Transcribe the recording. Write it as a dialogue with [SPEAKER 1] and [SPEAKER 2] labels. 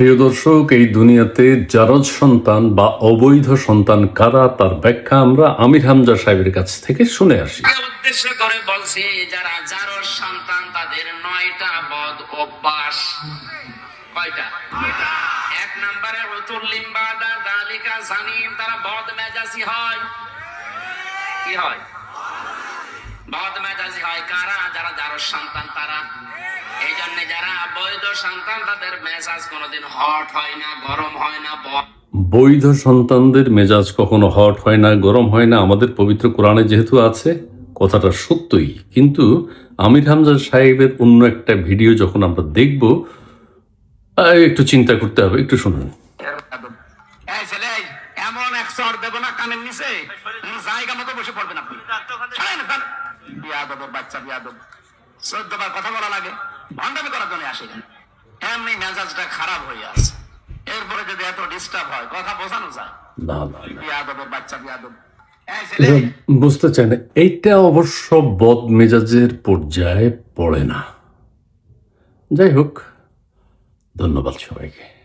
[SPEAKER 1] প্রিয় দর্শক, এই দুনিয়াতে জারজ সন্তান বা অবৈধ সন্তান কারা, তার ব্যাখ্যা আমরা আমির হামজা সাহেবের কাছ থেকে শুনে আসি।
[SPEAKER 2] উদ্দেশ্য করে বলছি, যারা যার সন্তান, তাদের নয়টা বদ অভ্যাস। এক নম্বরে দালিকা তারা বদ মেজাজি হয়। কি হয়? বদ মেজাজি হয় কারা? যারা যার সন্তান, তারা এই জন্য যারা বৈধ সন্তান তাদের মেজাজ কোনোদিন হট হয় না গরম হয় না
[SPEAKER 1] বৈধ সন্তানদের মেজাজ কখনো হট হয় না গরম হয় না আমাদের পবিত্র কোরআনে যেহেতু আছে কথাটা সত্যই। কিন্তু আমির হামজা সাহেবের অন্য একটা ভিডিও যখন আমরা দেখব একটু চিন্তা করতে হবে একটু শুনুন।
[SPEAKER 2] এমন এক চর দেব না কানের নিচে জায়গা মতো বসে পড়বেন আপনি। বিয়াদবের বাচ্চা বিয়াদব। কথা বলা লাগে। ভণ্ডামি করার জন্য আসে না এমনি মেজাজটা খারাপ হয়ে আছে। এরপরে যদি এত ডিস্টার্ব হয় কথা বোঝানো যায়।
[SPEAKER 1] না না না।
[SPEAKER 2] বিয়াদবের বাচ্চা বিয়াদব
[SPEAKER 1] বুঝতে চাই না এইটা অবশ্য বদ মেজাজের পর্যায়ে পড়ে না। যাই হোক ধন্যবাদ সবাইকে।